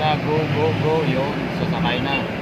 na, go, go, go. Yun, sasakay na.